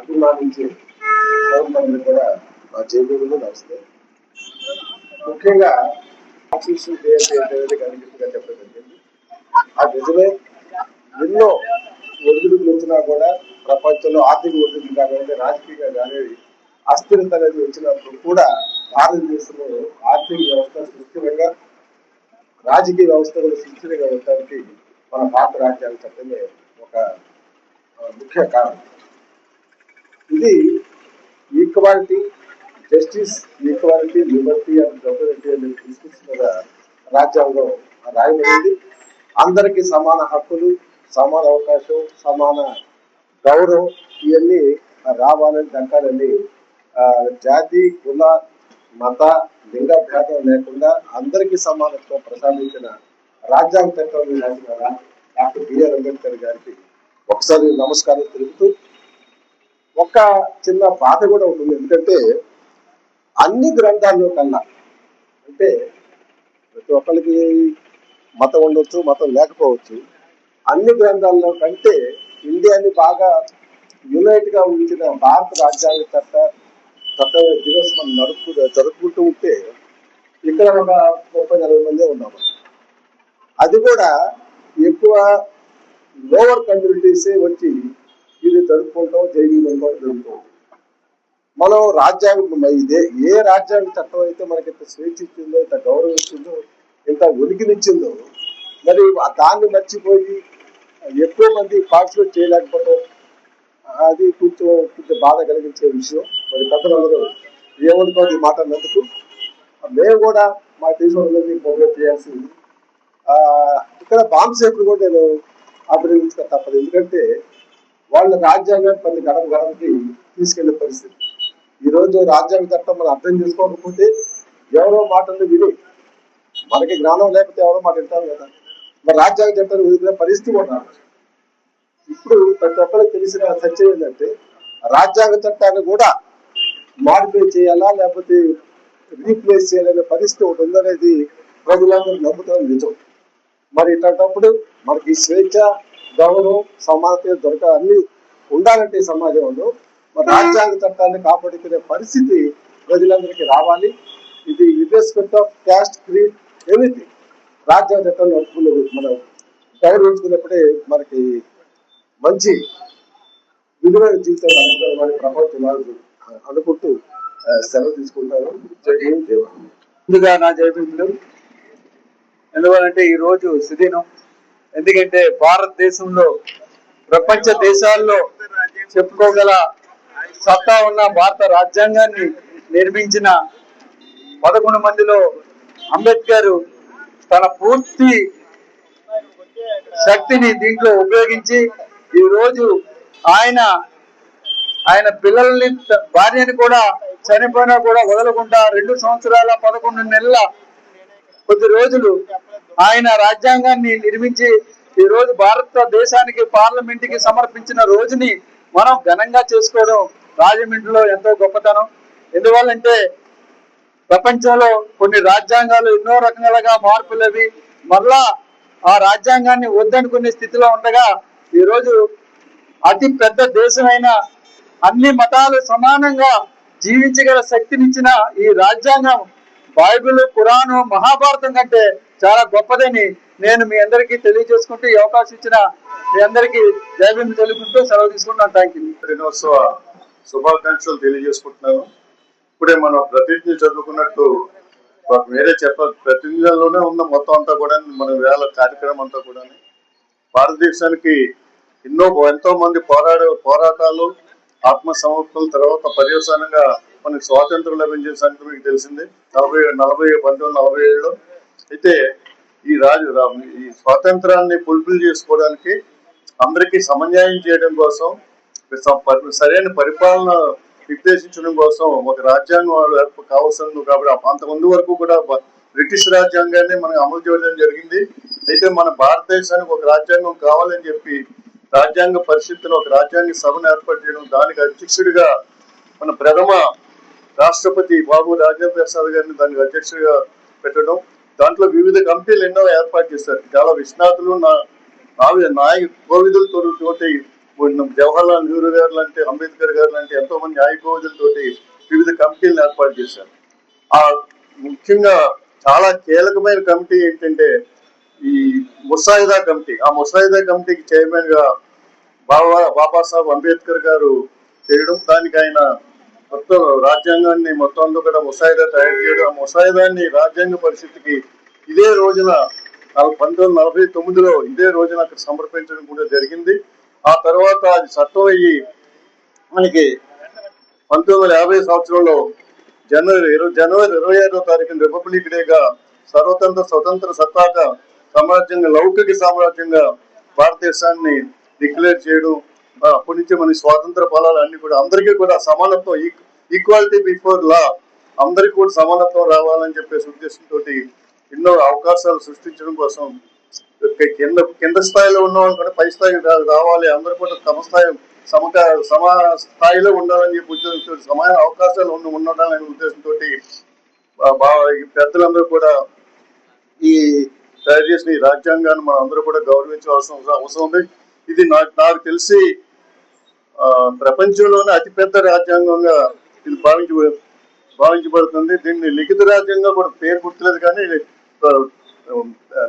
అభిమానించే పౌరులందరూ కూడా మా జైబీలు నడుస్తాయి. ముఖ్యంగా చెప్పడం జరిగింది. ఆ నిజమే. ఎన్నో ఒడిదుడు వచ్చినా కూడా ప్రపంచంలో ఆర్థిక ఒడిదుడు కానివ్వండి రాజకీయంగా కానీ అస్థిరత అనేది వచ్చినప్పుడు కూడా భారతదేశంలో ఆర్థిక వ్యవస్థ సుస్థిరంగా రాజకీయ వ్యవస్థ కూడా సుస్థిరంగా ఉండడానికి మన భారత రాజ్యాంగ చట్టమే ఒక ముఖ్య కారణం. ఇది equality justice equality liberty and democracy principles మీద రాజ్యాంగం రాయబడింది అందరికీ సమాన హక్కులు సమాన అవకాశం సమాన గౌరవం ఇవన్నీ రావాలని దక్కాలని జాతి కుల మత లింగ భేదం లేకుండా అందరికీ సమానత్వం ప్రసాదించిన రాజ్యాంగ చట్టం రాసిన డాక్టర్ బిఆర్ అంబేద్కర్ గారికి ఒకసారి నమస్కారం తెలుపుతూ ఒక చిన్న బాధ కూడా ఉంటుంది. ఎందుకంటే అన్ని గ్రంథాల్లో కన్నా అంటే ప్రతి ఒక్కరికి మతం ఉండొచ్చు మతం లేకపోవచ్చు అన్ని గ్రంథాల్లో కంటే ఇండియాని బాగా యునైట్గా ఉంచిన భారత రాజ్యాంగ చట్ట చట్ట దివస్ మనం నడుపు జరుపుకుంటూ ఉంటే ఇక్కడ ఒక ముప్పై నలభై మందే ఉన్నాము. అది కూడా ఎక్కువ లోవర్ కమ్యూనిటీసే వచ్చి ఇది జరుపుకుంటాం జైవీలం కూడా జరుపుకుంటాం. మనం రాజ్యాంగం ఇదే ఏ రాజ్యాంగ చట్టం అయితే మనకి ఇంత స్వేచ్ఛ ఇచ్చిందో ఇంత గౌరవం ఇచ్చిందో ఇంత ఉనికినిచ్చిందో మరి దాన్ని మర్చిపోయి ఎక్కువ మంది పార్టిసిపేట్ చేయలేకపోవడం అది కొంచెం కొంచెం బాధ కలిగించే విషయం. మరి పెద్దలందరూ ఏమనుకోదు ఈ మాట అన్నందుకు మేము కూడా మా దేశంలోకి మొదలు చేయాల్సింది ఇక్కడ బాంబు సేఫ్లు కూడా నేను అభినందించక తప్పదు. ఎందుకంటే వాళ్ళ రాజ్యాంగాన్ని ప్రతి గడప గడపకి తీసుకెళ్ళే పరిస్థితి. ఈ రోజు రాజ్యాంగ చట్టం మనం అర్థం చేసుకోకపోతే ఎవరో మాటలు విని మనకి జ్ఞానం లేకపోతే ఎవరో మాట వింటారు కదా. మరి రాజ్యాంగ చట్టాన్ని వదిలిన పరిస్థితి కూడా ఇప్పుడు ప్రతి ఒక్కరికి తెలిసిన సత్యం ఏంటంటే రాజ్యాంగ చట్టాన్ని కూడా మాడిఫై చేయాలా లేకపోతే రీప్లేస్ చేయాలనే పరిస్థితి ఒకటి ఉందనేది ప్రజలందరూ నమ్ముతారు నిజం. మరి ఇట్లాంటప్పుడు మనకి స్వేచ్ఛ గౌరవం సమానత దొరక అన్ని ఉండాలంటే ఈ సమాజంలో. మరి రాజ్యాంగ చట్టాన్ని కాపాడుకునే పరిస్థితి ప్రజలందరికీ రావాలి. ఇది irrespective of caste creed everything. రాజ్యాంగ చట్టం నడుపుకునే మనం గౌరవించుకున్నప్పుడే మనకి మంచి విలువైన జీవితం గడపగలమని ప్రపంచం అనుకుంటూ సెలవు తీసుకుంటారు జై హింద్. ముందుగా నా జయబిందులు ఎందువలంటే ఈ రోజు సుదినం. ఎందుకంటే భారతదేశంలో ప్రపంచ దేశాల్లో చెప్పుకోగల సత్తా ఉన్న భారత రాజ్యాంగాన్ని నిర్మించిన పదకొండు మందిలో అంబేద్కర్ తన పూర్తి శక్తిని దీంట్లో ఉపయోగించి ఈ రోజు ఆయన ఆయన పిల్లల్ని భార్యని కూడా చనిపోయినా కూడా వదలకుండా రెండు సంవత్సరాల పదకొండు నెలల కొద్ది రోజులు ఆయన రాజ్యాంగాన్ని నిర్మించి ఈ రోజు భారతదేశానికి పార్లమెంట్కి సమర్పించిన రోజుని మనం ఘనంగా చేసుకోవడం రాజమండ్రిలో ఎంతో గొప్పతనం. ఎందువల్లంటే ప్రపంచంలో కొన్ని రాజ్యాంగాలు ఎన్నో రకాలుగా మార్పులు అవి. మరలా ఆ రాజ్యాంగాన్ని వద్దనుకునే స్థితిలో ఉండగా ఈ రోజు అతి పెద్ద దేశమైన అన్ని మతాలు సమానంగా జీవించగల శక్తినిచ్చిన ఈ రాజ్యాంగం బైబిల్ పురాణం మహాభారతం కంటే చాలా గొప్పదని నేను మీ అందరికీ తెలియజేసుకుంటూ ఈ అవకాశం ఇచ్చిన మీ అందరికీ జైబీం తెలుపుకుంటూ సెలవు తీసుకుంటున్నాను. థ్యాంక్ యూ దినోత్సవ శుభాకాంక్షలు తెలియజేసుకుంటున్నాను. ఇప్పుడే మనం ప్రతిజ్ఞ చదువుకున్నట్టు మాకు వేరే చెప్ప ప్రతిజ్ఞలోనే ఉన్న మొత్తం అంతా కూడా మన వేల కార్యక్రమం అంతా కూడా. భారతదేశానికి ఎన్నో ఎంతో మంది పోరాడ పోరాటాలు ఆత్మసమర్పణ తర్వాత పర్యవసానంగా మనకి స్వాతంత్రం లభించే సంగతి మీకు తెలిసింది. నలభై నలభై పంతొమ్మిది నలభై ఏడులో అయితే ఈ రాజు ఈ స్వాతంత్రాన్ని ఫుల్ఫిల్ చేసుకోవడానికి అందరికీ సమన్యాయం చేయడం కోసం సరైన పరిపాలన నిర్దేశించడం కోసం ఒక రాజ్యాంగం ఏర్ప- కావాల్సింది కాబట్టి అంతకుముందు వరకు కూడా బ్రిటిష్ రాజ్యాంగాన్ని మనం అమలు చేయడం జరిగింది. అయితే మన భారతదేశానికి ఒక రాజ్యాంగం కావాలని చెప్పి రాజ్యాంగ పరిషత్తులో ఒక రాజ్యాంగ సభను ఏర్పాటు చేయడం దానికి అధ్యక్షుడిగా మన ప్రథమ రాష్ట్రపతి బాబు రాజేంద్ర ప్రసాద్ గారిని దానికి అధ్యక్షుడిగా పెట్టడం దాంట్లో వివిధ కమిటీలు ఎన్నో ఏర్పాటు చేశారు. చాలా విశ్నాతులు నా నావి నాయక కోవిదులతో తోటి జవహర్లాల్ నెహ్రూ గారు లాంటి అంబేద్కర్ గారు లాంటి ఎంతో మంది న్యాయ కోవిదులతోటి వివిధ కమిటీలను ఏర్పాటు చేశారు. ఆ ముఖ్యంగా చాలా కీలకమైన కమిటీ ఏంటంటే ఈ ముసాయిదా కమిటీ. ఆ ముసాయిదా కమిటీకి చైర్మన్గా బాబా బాబాసాహెబ్ అంబేద్కర్ గారు చేయడం దానికి ఆయన మొత్తం రాజ్యాంగాన్ని మొత్తం అంతా కూడా ముసాయిదా తయారు చేయడం ఆ ముసాయిదాన్ని రాజ్యాంగ పరిస్థితికి ఇదే రోజున పంతొమ్మిది వందల నలభై తొమ్మిదిలో ఇదే రోజున అక్కడ సమర్పించడం కూడా జరిగింది. ఆ తర్వాత అది చట్టం అయ్యి మనకి పంతొమ్మిది వందల యాభై సంవత్సరంలో జనవరి ఇరవై జనవరి ఇరవై ఐదో తారీఖున రిపబ్లిక్ డేగా సర్వతంత్ర స్వతంత్ర సత్తాక సామ్రాజ్యంగా లౌకిక సామ్రాజ్యంగా భారతదేశాన్ని డిక్లేర్ చేయడం అప్పటి నుంచి మన స్వాతంత్ర ఫలాలు అన్ని కూడా అందరికీ కూడా సమానత్వం ఈక్వాలిటీ బిఫోర్ లా అందరికీ కూడా సమానత్వం రావాలని చెప్పేసి ఉద్దేశంతో ఎన్నో అవకాశాలు సృష్టించడం కోసం కింద కింద స్థాయిలో ఉన్న వాళ్ళు కూడా పై స్థాయికి రావాలి. అందరూ కూడా తమ స్థాయి సమక సమా స్థాయిలో ఉండాలని చెప్పి ఉద్దేశంతో సమాన అవకాశాలు ఉన్న ఉండాలనే ఉద్దేశంతో పెద్దలందరూ కూడా ఈ తయారు చేసిన ఈ రాజ్యాంగాన్ని మనం అందరూ కూడా గౌరవించవలసిన అవసరం ఉంది. ఇది నాకు నాకు తెలిసి ప్రపంచంలోనే అతిపెద్ద రాజ్యాంగంగా ఇది భావించ భావించబడుతుంది. దీన్ని లిఖిత రాజ్యంగా కూడా పేరు గుర్తులేదు కానీ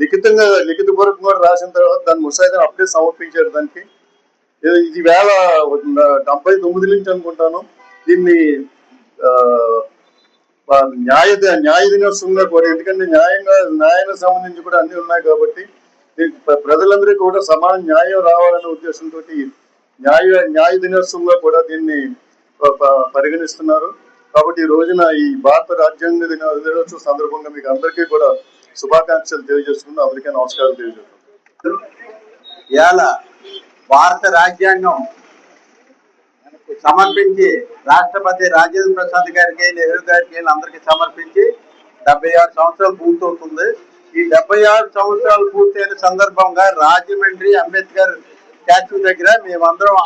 లిఖితంగా లిఖిత పూర్వకంగా కూడా రాసిన తర్వాత దాన్ని ముసాయిదా అప్డేట్ సమర్పించారు దానికి. ఇది ఇది వేల డెబ్బై తొమ్మిది నుంచి అనుకుంటాను. దీన్ని న్యాయ న్యాయ దినోత్సవంగా కూడా ఎందుకంటే న్యాయంగా న్యాయానికి సంబంధించి కూడా అన్ని ఉన్నాయి కాబట్టి ప్రజలందరికీ కూడా సమాన న్యాయం రావాలనే ఉద్దేశంతో న్యాయ న్యాయ దినోత్సవంగా కూడా దీన్ని పరిగణిస్తున్నారు. కాబట్టి ఈ రోజున ఈ భారత రాజ్యాంగ దిన దినోత్సవం సందర్భంగా మీకు అందరికీ కూడా శుభాకాంక్షలు తెలియజేసుకుంటూ అందరికీ నమస్కారం తెలియజేస్తున్నాను ఇవాళ భారత రాజ్యాంగం సమర్పించి రాష్ట్రపతి రాజేంద్ర ప్రసాద్ గారికి నెహ్రూ గారికి అందరికీ సమర్పించి డెబ్బై ఆరు సంవత్సరాలు పూర్తవుతుంది. ఈ డెబ్బై ఆరు సంవత్సరాలు పూర్తయిన సందర్భంగా రాజమండ్రి అంబేద్కర్ దగ్గర మేమందరం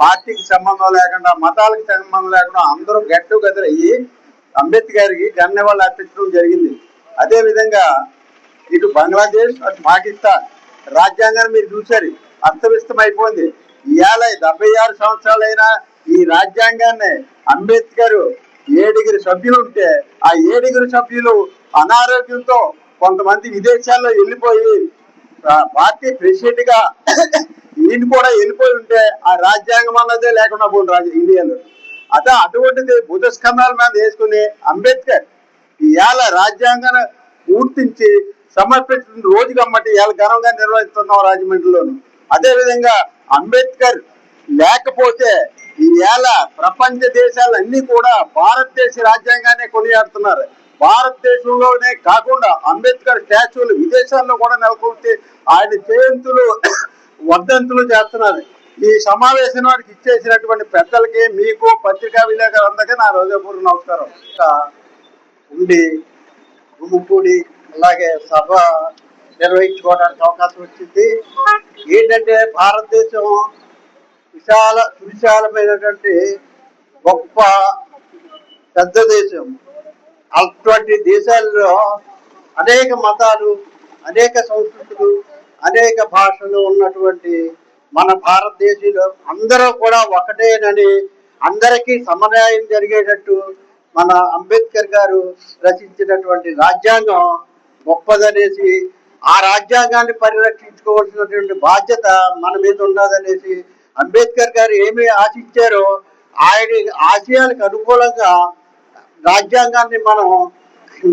పార్టీకి సంబంధం లేకుండా మతాలకు సంబంధం లేకుండా అందరూ గట్టు గదరయ్యి అయ్యి అంబేద్కర్కి ధన్యవాదాలు అర్పించడం జరిగింది. అదే విధంగా ఇటు బంగ్లాదేశ్ అటు పాకిస్తాన్ రాజ్యాంగాన్ని మీరు చూసారు అస్తవ్యస్తం అయిపోయింది. ఇవాళ డెబ్బై ఆరు సంవత్సరాలైనా ఈ రాజ్యాంగాన్ని అంబేద్కర్ ఏడుగురు సభ్యులు ఉంటే ఆ ఏడుగురు సభ్యులు అనారోగ్యంతో కొంతమంది విదేశాల్లో వెళ్ళిపోయి పార్టీ ప్రెసిడెంట్గా వీళ్ళు కూడా వెళ్ళిపోయి ఉంటే ఆ రాజ్యాంగం అన్నదే లేకుండా పోయింది రాజ ఇండియాలో. అదే అటువంటిది బుధ స్కంధాల మీద వేసుకుని అంబేద్కర్ ఇవాళ రాజ్యాంగాన్ని పూర్తించి సమర్పించిన రోజు కమ్మటి ఇవాళ ఘనంగా నిర్వహిస్తున్నాం రాజమండ్రిలోను. అదే విధంగా అంబేద్కర్ లేకపోతే ఈవేళ ప్రపంచ దేశాలన్నీ కూడా భారతదేశ రాజ్యాంగాన్ని కొనియాడుతున్నారు. భారతదేశంలోనే కాకుండా అంబేద్కర్ స్టాచ్యూలు విదేశాల్లో కూడా నెలకొల్పి ఆయన జయంతులు వర్ధంతులు చేస్తున్నారు. ఈ సమావేశం వారికి ఇచ్చేసినటువంటి పెద్దలకి మీకు పత్రికా విలేకరులందరికీ నా హృదయపూర్వ నమస్కారం. ఇంకా ఉండి గుమ్ముకూడి అలాగే సభ నిర్వహించుకోవడానికి అవకాశం వచ్చింది. ఏంటంటే భారతదేశం విశాల సువిశాలమైనటువంటి గొప్ప పెద్ద దేశం. అటువంటి దేశాల్లో అనేక మతాలు అనేక సంస్కృతులు అనేక భాషలు ఉన్నటువంటి మన భారతదేశంలో అందరూ కూడా ఒకటేనని అందరికీ సమన్యాయం జరిగేటట్టు మన అంబేద్కర్ గారు రచించినటువంటి రాజ్యాంగం గొప్పదనేసి ఆ రాజ్యాంగాన్ని పరిరక్షించుకోవాల్సినటువంటి బాధ్యత మన మీద ఉన్నదనేసి అంబేద్కర్ గారు ఏమి ఆశించారో ఆయన ఆశయాలకు అనుకూలంగా రాజ్యాంగాన్ని మనం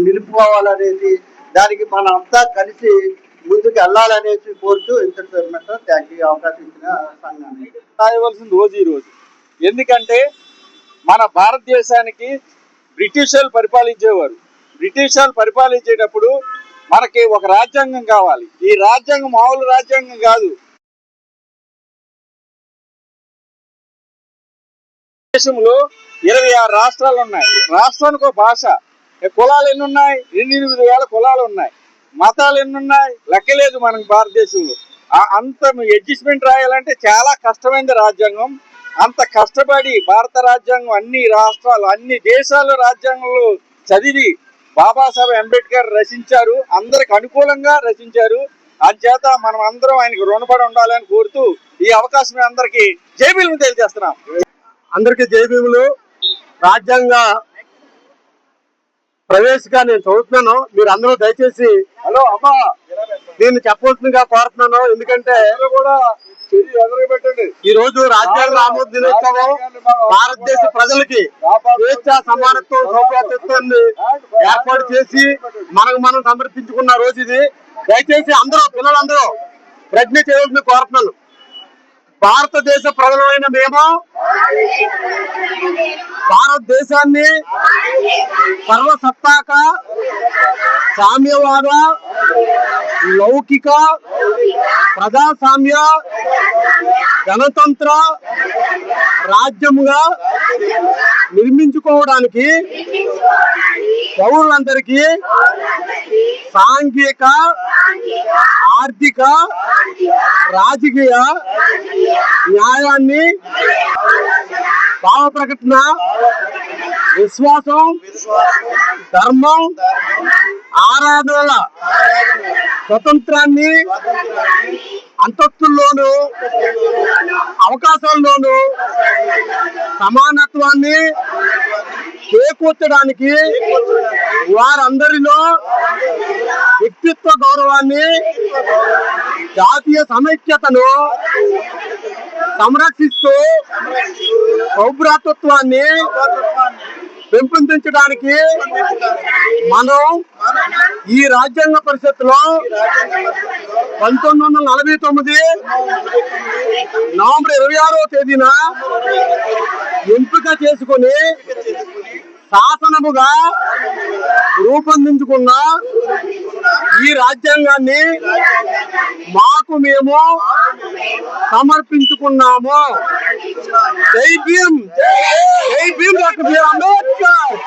నిలుపుకోవాలనేసి దానికి మనం అంతా కలిసి ముందుకు వెళ్ళాలనేసి కోరుతూ ఇంత థ్యాంక్ యూ అవకాశం ఇచ్చిన సంఘాన్ని. రాయవలసిన రోజు ఈ రోజు. ఎందుకంటే మన భారతదేశానికి బ్రిటిష్ వాళ్ళు పరిపాలించేవారు. బ్రిటిష్ వాళ్ళు పరిపాలించేటప్పుడు మనకి ఒక రాజ్యాంగం కావాలి. ఈ రాజ్యాంగం మామూలు రాజ్యాంగం కాదు. దేశంలో ఇరవై ఆరు రాష్ట్రాలు ఉన్నాయి. రాష్ట్రానికి ఒక భాష. కులాలు ఎన్ని ఉన్నాయి? ఎనిమిది వేల కులాలు ఉన్నాయి. మతాలు ఎన్ని ఉన్నాయి లెక్కలేదు మనకి భారతదేశంలో. అంత అడ్జస్ట్మెంట్ రాయాలంటే చాలా కష్టమైంది రాజ్యాంగం. అంత కష్టపడి భారత రాజ్యాంగం అన్ని రాష్ట్రాలు అన్ని దేశాల రాజ్యాంగంలో చదివి బాబాసాహెబ్ అంబేద్కర్ రచించారు. అందరికి అనుకూలంగా రచించారు. అంచేత మనం అందరం ఆయనకు రుణపడి ఉండాలని కోరుతూ ఈ అవకాశం అందరికీ జైబీలు తెలియజేస్తున్నాం. అందరికీ జయభీములు రాజ్యాంగ ప్రవేశిక నేను చదువుతున్నాను. మీరు అందరూ దయచేసి హలో అమ్మా దీన్ని చెప్పవలసిందిగా కోరుతున్నాను. ఎందుకంటే ఈ రోజు రాజ్యాంగ ఆమోద దినోత్సవం భారతదేశ ప్రజలకి స్వేచ్ఛ సమానత్వం సౌభ్రతత్వాన్ని ఏర్పాటు చేసి మనకు మనం సమర్పించుకున్న రోజు ఇది. దయచేసి అందరూ పిల్లలందరూ ప్రజ్ఞ చేయవలసింది కోరుతున్నాను. భారతదేశ ప్రజలమైన మేము? భారతదేశాన్ని సర్వసత్తాక సామ్యవాద లౌకిక ప్రజాస్వామ్య గణతంత్ర రాజ్యముగా నిర్మించుకోవడానికి పౌరులందరికీ సాంఘిక ఆర్థిక రాజకీయ న్యాయాన్ని భావ ప్రకటన విశ్వాసం ధర్మం ఆరాధనల స్వతంత్రాన్ని అంతస్తుల్లోను అవకాశాల్లోను సమానత్వాన్ని చేకూర్చడానికి వారందరిలో వ్యక్తిత్వ గౌరవాన్ని జాతీయ సమైక్యతను సంరక్షిస్తూ సౌభ్రాతత్వాన్ని పెంపొందించడానికి మనం ఈ రాజ్యాంగ పరిషత్తులో పంతొమ్మిది వందల నలభై తొమ్మిది నవంబర్ ఇరవై ఆరో తేదీన ఎంపిక చేసుకొని శాసనముగా రూపొందించుకున్న ఈ రాజ్యాంగాన్ని మాకు మేము సమర్పించుకున్నాము. జై భీమ్. జై భీమ్. డాక్టర్ అంబేద్కర్.